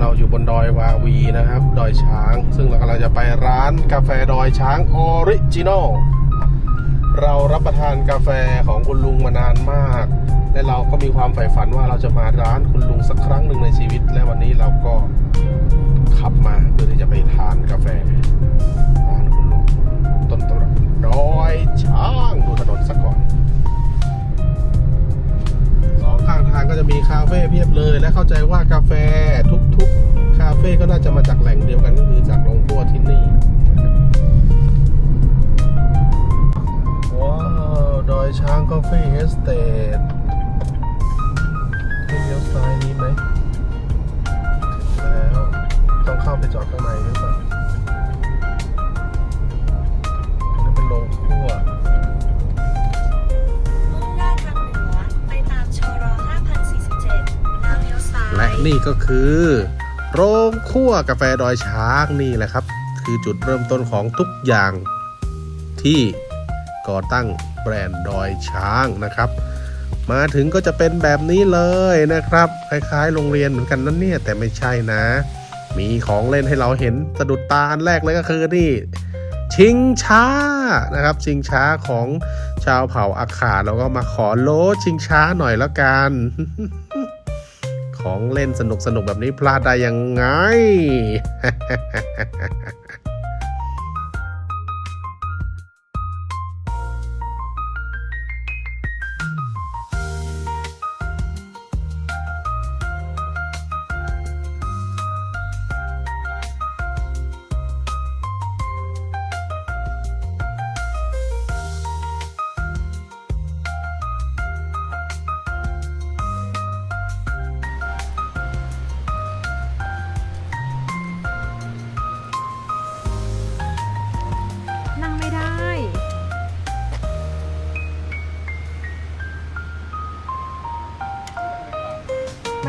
เราอยู่บนดอยวาวีนะครับ ดอยช้าง ซึ่งเรากำลังจะไปร้านกาแฟดอยช้างออริจินอลเรารับประทานกาแฟของคุณลุงมานานมาก และเราก็มีความใฝ่ฝันว่าเราจะมาร้านคุณลุงสักครั้งหนึ่งในชีวิต และวันนี้เราก็ขับมา เพียบเลย และเข้าใจว่ากาแฟทุกๆ คาเฟ่ก็น่าจะมาจากแหล่งเดียวกันก็คือจากโรงครัวที่นี่ว้าวดอยช้างกาแฟเอสเตทให้เลี้ยวซ้ายนี้ไหมถึงแล้วต้องเข้าไปจอดข้างในหรือเปล่า นี่ก็คือ โรงคั่วกาแฟดอยช้างนี่แหละครับ คือจุดเริ่มต้นของทุกอย่างที่ก่อตั้งแบรนด์ดอยช้างนะครับ มาถึงก็จะเป็นแบบนี้เลยนะครับ คล้ายๆ โรงเรียนเหมือนกันนั่นเนี่ยแต่ไม่ใช่นะ มีของเล่นให้เราเห็นสะดุดตาอันแรกเลยก็คือนี่ชิงช้านะครับ ชิงช้าของชาวเผ่าอาขาเราก็มาขอโลชิงช้าหน่อยแล้วกัน ของเล่นสนุกสนุกๆแบบนี้พลาดได้ยังไง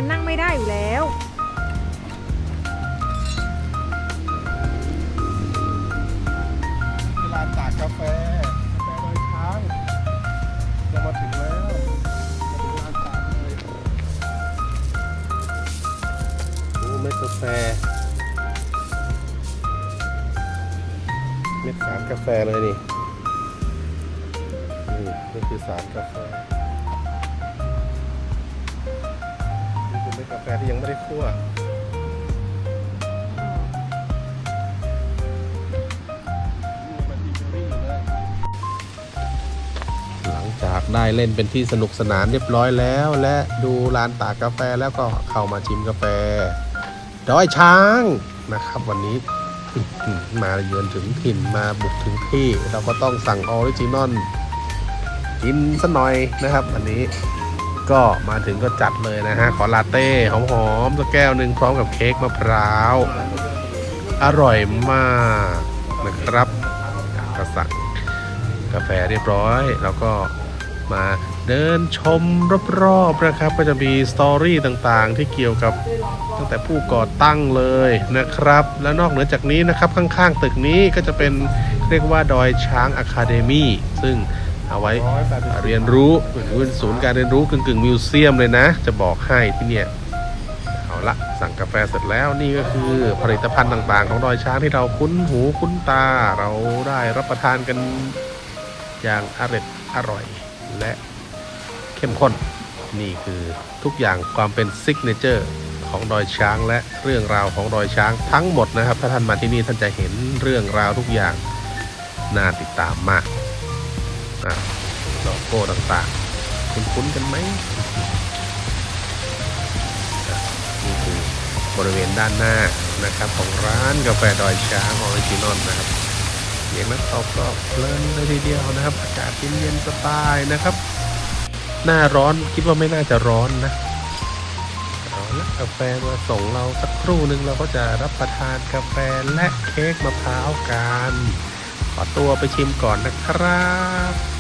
มันนั่งไม่ได้อยู่แล้ว เวลาตากกาแฟกาแฟดอยช้างจะมาถึงแล้วมาถึงร้านตากเลยโอ้เม็ดกาแฟ เม็ดสารกาแฟเลยนี่นี่นี่คือสารกาแฟ กาแฟที่ยังไม่ได้คั่วหลังจากได้เล่นเป็นที่สนุกสนานเรียบร้อยแล้ว และดูร้านตากกาแฟแล้วก็เข้ามาชิมกาแฟดอยช้างนะครับ วันนี้มาเยือนถึงถิ่นมาบุกถึงที่ เราก็ต้องสั่งออริจินอลกินสัหน่อยนะครับ วันนี้ ก็มาถึงก็จัดเลยนะฮะ ขอลาเต้หอมๆสักแก้วหนึ่งพร้อมกับเค้กมะพร้าว อร่อยมากนะครับก็สั่งกาแฟเรียบร้อย แล้วก็มาเดินชมรอบๆนะครับ ก็จะมีสตอรี่ต่างๆ ที่เกี่ยวกับตั้งแต่ผู้ก่อตั้งเลยนะครับ และนอกเหนือจากนี้นะครับข้างๆ ตึกนี้ก็จะเป็นเรียกว่าดอยช้างอะคาเดมี่ซึ่ง เอาไว้เรียนรู้เป็นศูนย์การเรียนรู้กึ่งๆมิวเซียมเลยนะ จะบอกให้ที่เนี่ยเอาละสั่งกาแฟเสร็จแล้วนี่ก็คือผลิตภัณฑ์ต่างๆ ของดอยช้างที่เราคุ้นหูคุ้นตาเราได้รับประทานกันอย่างอร่อยอร่อย และเข้มข้น นี่คือทุกอย่างความเป็นซิกเนเจอร์ของดอยช้างและเรื่องราวของดอยช้างทั้งหมดนะครับ ถ้าท่านมาที่นี่ท่านจะเห็นเรื่องราวทุกอย่างน่าติดตามมาก อะโลโก้ต่างๆ คุ้นๆกันไหมอะนี่คือบริเวณด้านหน้านะครับ ของร้านกาแฟดอยช้างออริจินอลนะครับเสียงนักตบก็เพลินเลยทีเดียวนะครับ อากาศเย็นๆสบายนะครับ หน้าร้อนคิดว่าไม่น่าจะร้อนนะเอาละกาแฟมาส่งเราสักครู่หนึ่งเราก็จะรับประทานกาแฟและเค้กมะพร้าวกัน ขอตัวไปชิมก่อนนะครับ